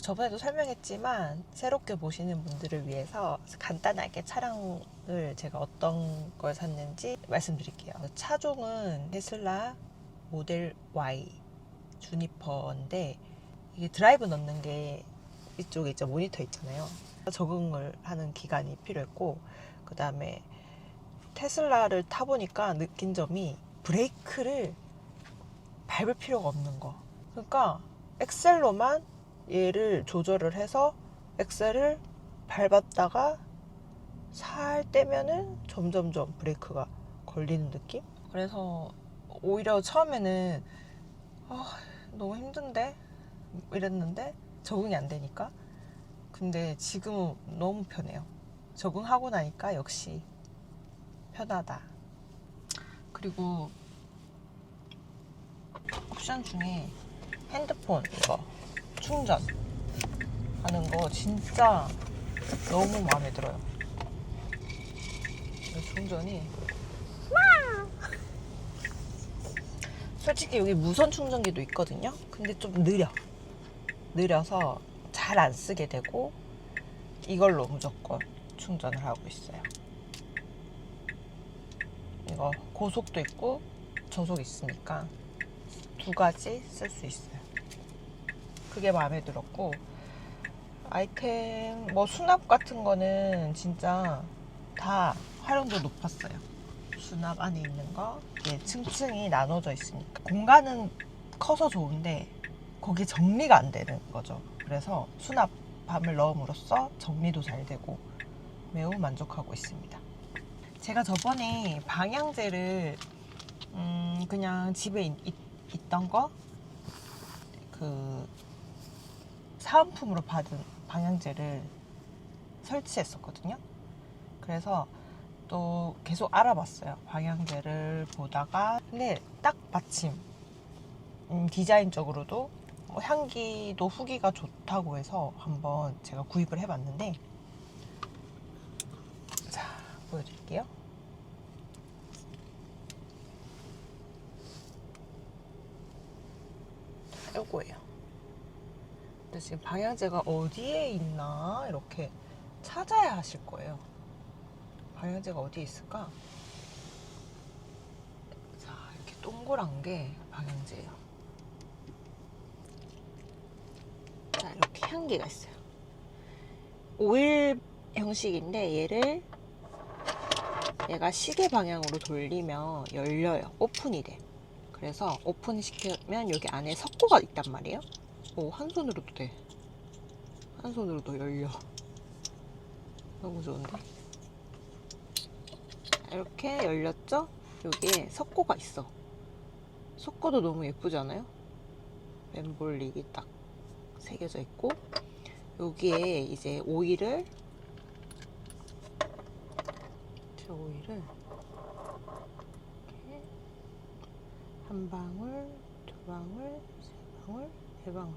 저번에도 설명했지만 새롭게 보시는 분들을 위해서 간단하게 차량을 제가 어떤 걸 샀는지 말씀드릴게요. 차종은 테슬라 모델 Y 주니퍼인데 이게 드라이브 넣는 게 이쪽에 이제 모니터 있잖아요. 적응을 하는 기간이 필요했고 그 다음에 테슬라를 타보니까 느낀 점이 브레이크를 밟을 필요가 없는 거. 그러니까 엑셀로만 얘를 조절을 해서 엑셀을 밟았다가 살 떼면은 점점점 브레이크가 걸리는 느낌? 그래서 오히려 처음에는 아, 너무 힘든데? 이랬는데 적응이 안 되니까. 근데 지금은 너무 편해요. 적응하고 나니까 역시 편하다. 그리고 옵션 중에 핸드폰 이거 충전 하는 거 진짜 너무 마음에 들어요. 이 충전이 솔직히 여기 무선 충전기도 있거든요. 근데 좀 느려. 느려서 잘 안 쓰게 되고 이걸로 무조건 충전을 하고 있어요. 이거 고속도 있고 저속 있으니까 두 가지 쓸 수 있어요. 그게 마음에 들었고 아이템 뭐 수납 같은 거는 진짜 다 활용도 높았어요. 수납 안에 있는 거 이게 층층이 나눠져 있으니까 공간은 커서 좋은데 거기 정리가 안 되는 거죠. 그래서 수납함을 넣음으로써 정리도 잘 되고 매우 만족하고 있습니다. 제가 저번에 방향제를 음, 그냥 집에 있, 있- 있던 거 그 사은품으로 받은 방향제를 설치했었거든요. 그래서 또 계속 알아봤어요. 방향제를 보다가 근데 딱 마침 음, 디자인적으로도 뭐 향기도 후기가 좋다고 해서 한번 제가 구입을 해봤는데 자 보여드릴게요. 요거예요. 지금 방향제가 어디에 있나 이렇게 찾아야 하실 거예요. 방향제가 어디에 있을까? 자, 이렇게 동그란 게 방향제예요. 자, 이렇게 향기가 있어요. 오일 형식인데 얘를 얘가 시계 방향으로 돌리면 열려요. 오픈이 돼. 그래서 오픈 시키면 여기 안에 석고가 있단 말이에요. 오, 한 손으로도 돼. 한 손으로도 열려. 너무 좋은데? 이렇게 열렸죠? 여기에 석고가 있어. 석고도 너무 예쁘지 않아요? 멤볼릭이 딱 새겨져 있고, 여기에 이제 오일을, 저 오일을 한 방울, 두 방울, 세 방울, 네 방울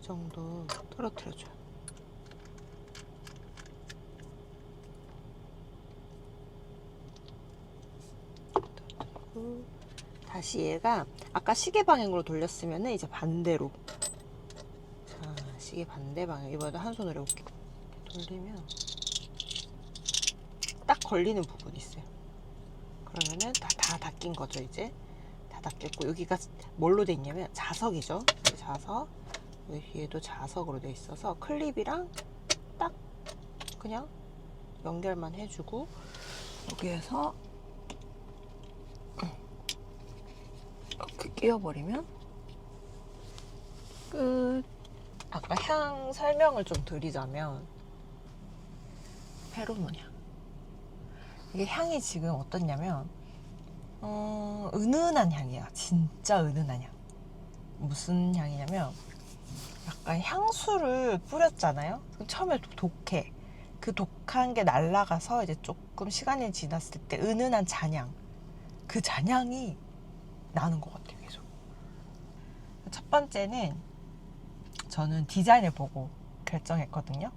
정도 떨어뜨려줘요. 떨어뜨리고 다시 얘가 아까 시계 방향으로 돌렸으면 이제 반대로 자 시계 반대 방향 이번에도 한 손으로 이렇게 돌리면 딱 걸리는 부분이 있어요. 그러면은 다, 다 닦인 거죠 이제 다 닦였고 여기가 뭘로 돼 있냐면 자석이죠 이 자석 뒤에도 자석으로 돼 있어서 클립이랑 딱 그냥 연결만 해주고 여기에서 이렇게 끼워버리면 끝 아까 향 설명을 좀 드리자면 페로몬 향 이게 향이 지금 어떻냐면 어, 은은한 향이야. 진짜 은은한 향. 무슨 향이냐면 약간 향수를 뿌렸잖아요. 처음에 도- 독해. 그 독한 게 날아가서 이제 조금 시간이 지났을 때 은은한 잔향. 그 잔향이 나는 것 같아요. 계속. 첫 번째는 저는 디자인을 보고 결정했거든요.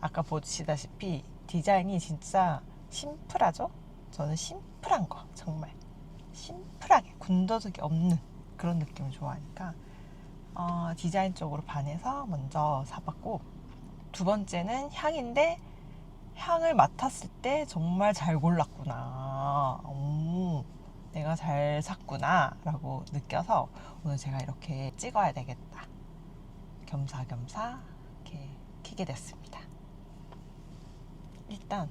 아까 보시다시피 디자인이 진짜 심플하죠? 저는 심플한 거 정말 심플하게 군더더기 없는 그런 느낌을 좋아하니까 어, 디자인 쪽으로 반해서 먼저 사봤고 두 번째는 향인데 향을 맡았을 때 정말 잘 골랐구나. 오, 내가 잘 샀구나. 라고 느껴서 오늘 제가 이렇게 찍어야 되겠다. 겸사겸사 이렇게 키게 됐습니다. 일단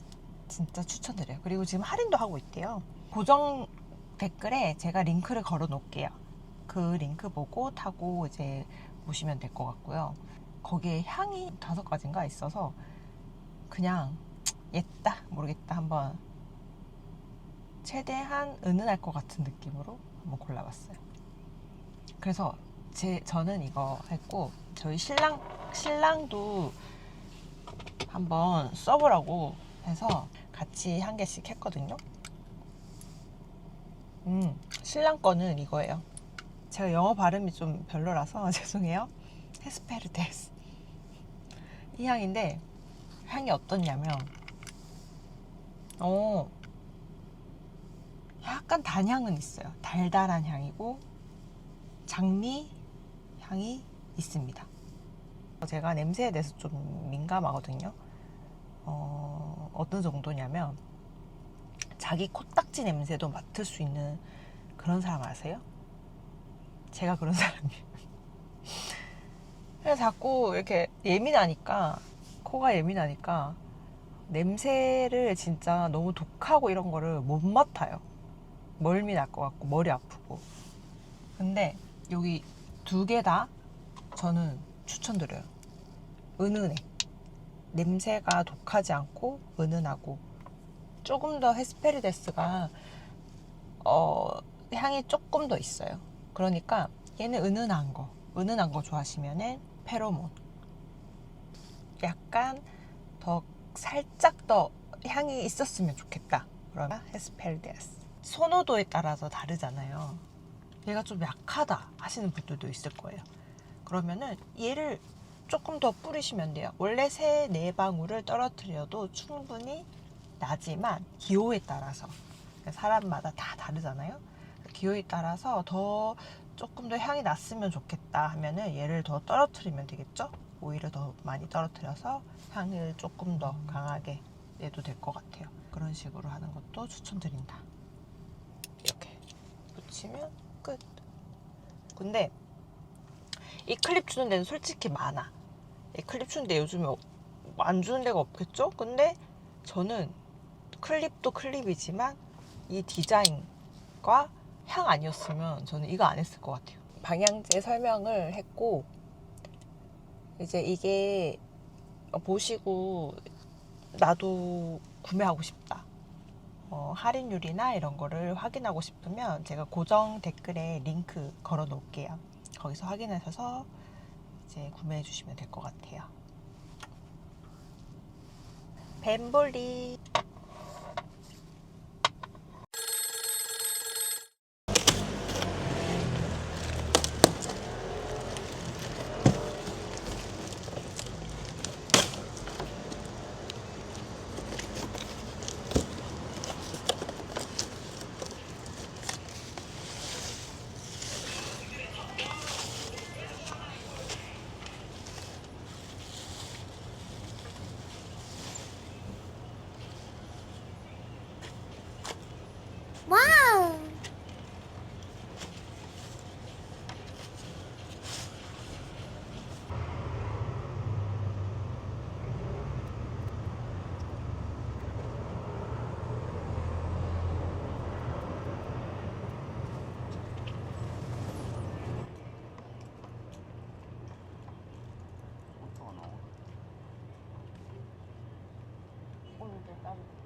진짜 추천드려요. 그리고 지금 할인도 하고 있대요. 고정 댓글에 제가 링크를 걸어 놓을게요. 그 링크 보고 타고 이제 보시면 될 것 같고요. 거기에 향이 다섯 가지인가 있어서 그냥 옛다 모르겠다 한번 최대한 은은할 것 같은 느낌으로 한번 골라봤어요. 그래서 제 저는 이거 했고 저희 신랑 신랑도 한번 써보라고 해서 같이 한 개씩 했거든요. 음 신랑 거는 이거예요. 제가 영어 발음이 좀 별로라서 죄송해요. 헤스페르데스 이 향인데 향이 어떻냐면 어 약간 단향은 있어요. 달달한 향이고 장미 향이 있습니다. 제가 냄새에 대해서 좀 민감하거든요. 어, 어떤 정도냐면 자기 코딱지 냄새도 맡을 수 있는 그런 사람 아세요? 제가 그런 사람이에요. 그래서 자꾸 이렇게 예민하니까 코가 예민하니까 냄새를 진짜 너무 독하고 이런 거를 못 맡아요. 멀미 날 것 같고 머리 아프고. 근데 여기 두 개 다 저는 추천드려요. 은은해. 냄새가 독하지 않고 은은하고 조금 더 헤스페르데스가 어, 향이 조금 더 있어요. 그러니까 얘는 은은한 거, 은은한 거 좋아하시면은 페로몬. 약간 더 살짝 더 향이 있었으면 좋겠다. 그러면 헤스페르데스. 선호도에 따라서 다르잖아요. 얘가 좀 약하다 하시는 분들도 있을 거예요. 그러면은 얘를 조금 더 뿌리시면 돼요. 원래 세 네 방울을 떨어뜨려도 충분히 나지만 기호에 따라서 사람마다 다 다르잖아요. 기호에 따라서 더 조금 더 향이 났으면 좋겠다 하면은 얘를 더 떨어뜨리면 되겠죠? 오히려 더 많이 떨어뜨려서 향을 조금 더 강하게 내도 될 것 같아요. 그런 식으로 하는 것도 추천드린다. 이렇게 붙이면 끝. 근데 이 클립 주는 데는 솔직히 많아. 이 클립 주는 데 요즘에 안 주는 데가 없겠죠? 근데 저는 클립도 클립이지만 이 디자인과 향 아니었으면 저는 이거 안 했을 것 같아요. 방향제 설명을 했고 이제 이게 보시고 나도 구매하고 싶다. 어, 할인율이나 이런 거를 확인하고 싶으면 제가 고정 댓글에 링크 걸어 놓을게요. 거기서 확인하셔서 이제 구매해 주시면 될 것 같아요. 벤볼리 와우. 어.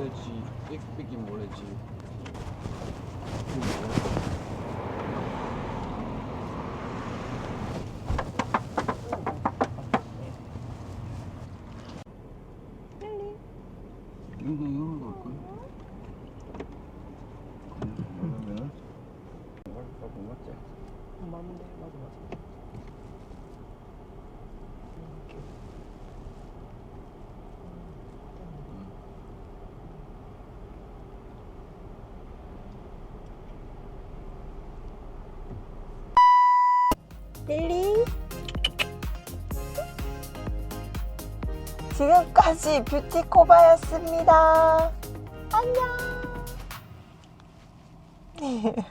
몰래지? 삑삑이 몰래지? 지금까지 뷰티코바였습니다. 안녕.